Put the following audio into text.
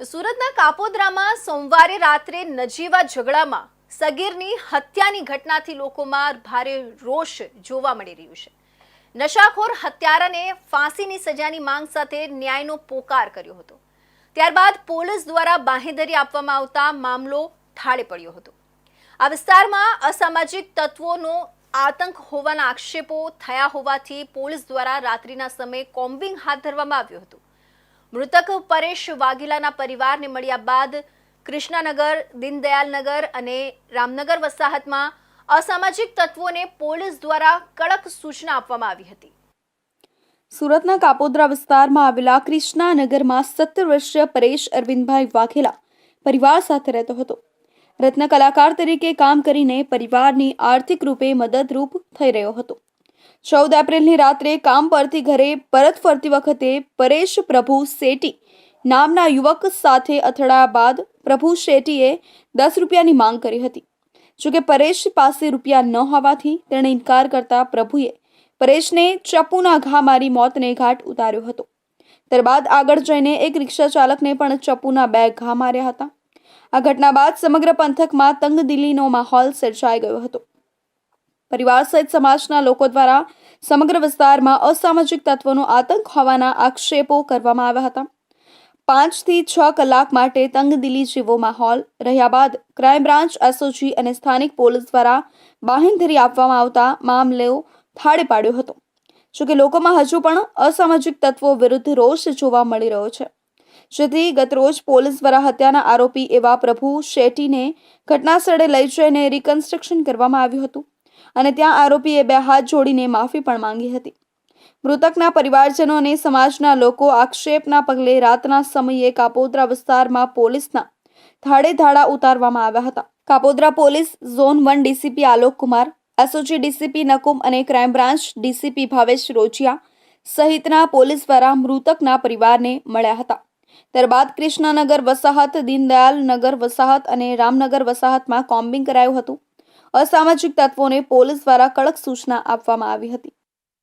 સુરતના કાપોદ્રામાં સોમવારે રાત્રે નજીવા ઝઘડામાં સગીરની હત્યાની ઘટનાથી લોકોમાં ભારે રોષ જોવા મળી રહ્યું છે. નશાખોર હત્યારાને ફાંસીની સજાની માંગ સાથે ન્યાયનો પોકાર કર્યો હતો. ત્યારબાદ પોલીસ દ્વારા બાંહેધરી આપવામાં આવતા મામલો ઠાળે પડ્યો હતો. આ વિસ્તારમાં અસામાજિક તત્વોનો આતંક હોવાના આક્ષેપો થયા હોવાથી પોલીસ દ્વારા રાત્રિના સમયે કોમ્બિંગ હાથ ધરવામાં આવ્યું હતું. મૃતક પરેશ વાઘેલાના પરિવારને મળ્યા બાદ કૃષ્ણાનગર, દીનદયાલનગર અને રામનગર વસાહતમાં અસામાજિક તત્વોને પોલીસ દ્વારા કડક સૂચના આપવામાં આવી હતી. સુરતના કાપોદ્રા વિસ્તારમાં આવેલા ક્રિષ્નાનગરમાં સત્તર વર્ષીય પરેશ અરવિંદભાઈ વાઘેલા પરિવાર સાથે રહેતો હતો. રત્ન કલાકાર તરીકે કામ કરીને પરિવારની આર્થિક રૂપે મદદરૂપ થઈ રહ્યો હતો. ચૌદ એપ્રિલની રાત્રે કામ પરથી ઘરે પરત ફરતી વખતે પરેશ પ્રભુ શેટી નામના યુવક સાથે અથડાયા બાદ પ્રભુ શેટીએ દસ રૂપિયાની માંગ કરી હતી. જોકે પરેશ પાસે રૂપિયા ન હોવાથી તેણે ઇનકાર કરતા પ્રભુએ પરેશને ચપ્પુના ઘા મારી મોતને ઘાટ ઉતાર્યો હતો. ત્યારબાદ આગળ જઈને એક રિક્ષા ચાલકને પણ ચપ્પુના બે ઘા માર્યા હતા. આ ઘટના બાદ સમગ્ર પંથકમાં તંગદિલીનો માહોલ સર્જાઈ ગયો હતો. પરિવાર સહિત સમાજના લોકો દ્વારા સમગ્ર વિસ્તારમાં અસામાજિક તત્વોનો આતંક હોવાના આક્ષેપો કરવામાં આવ્યા હતા. પાંચથી છ કલાક માટે તંગદિલી જેવો માહોલ રહ્યા બાદ ક્રાઇમ બ્રાન્ચ, એસઓજી અને સ્થાનિક પોલીસ દ્વારા બાહેંધરી આપવામાં આવતા મામલો થાળે પાડ્યો હતો. જોકે લોકોમાં હજુ પણ અસામાજિક તત્વો વિરુદ્ધ રોષ જોવા મળી રહ્યો છે. જેથી ગતરોજ પોલીસ દ્વારા હત્યાના આરોપી એવા પ્રભુ શેટ્ટીને ઘટનાસ્થળે લઈ જઈને રિકન્સ્ટ્રક્શન કરવામાં આવ્યું હતું. અને ત્યાં આરોપીએ બે હાથ જોડીને માફી પણ માંગી હતી. મૃતકના પરિવારજનો અને સમાજના લોકો આક્ષેપના પગલે રાતના સમયે કાપોદ્રા વિસ્તારમાં પોલીસના ધાડે ધાડા ઉતારવામાં આવ્યા હતા. Kapodra police zone one DCP Alok Kumar, SOG DCP Nakum અને crime branch DCP Bhavesh Rochiya સહિતના પોલીસ દ્વારા મૃતકના પરિવારને મળ્યા હતા. ત્યારબાદ કૃષ્ણનગર વસાહત, દીનદયાલ નગર વસાહત અને રામનગર વસાહતમાં કોમ્બિંગ કરાયું હતું. અસામાજિક તત્વોને પોલીસ દ્વારા કડક સૂચના આપવામાં આવી હતી.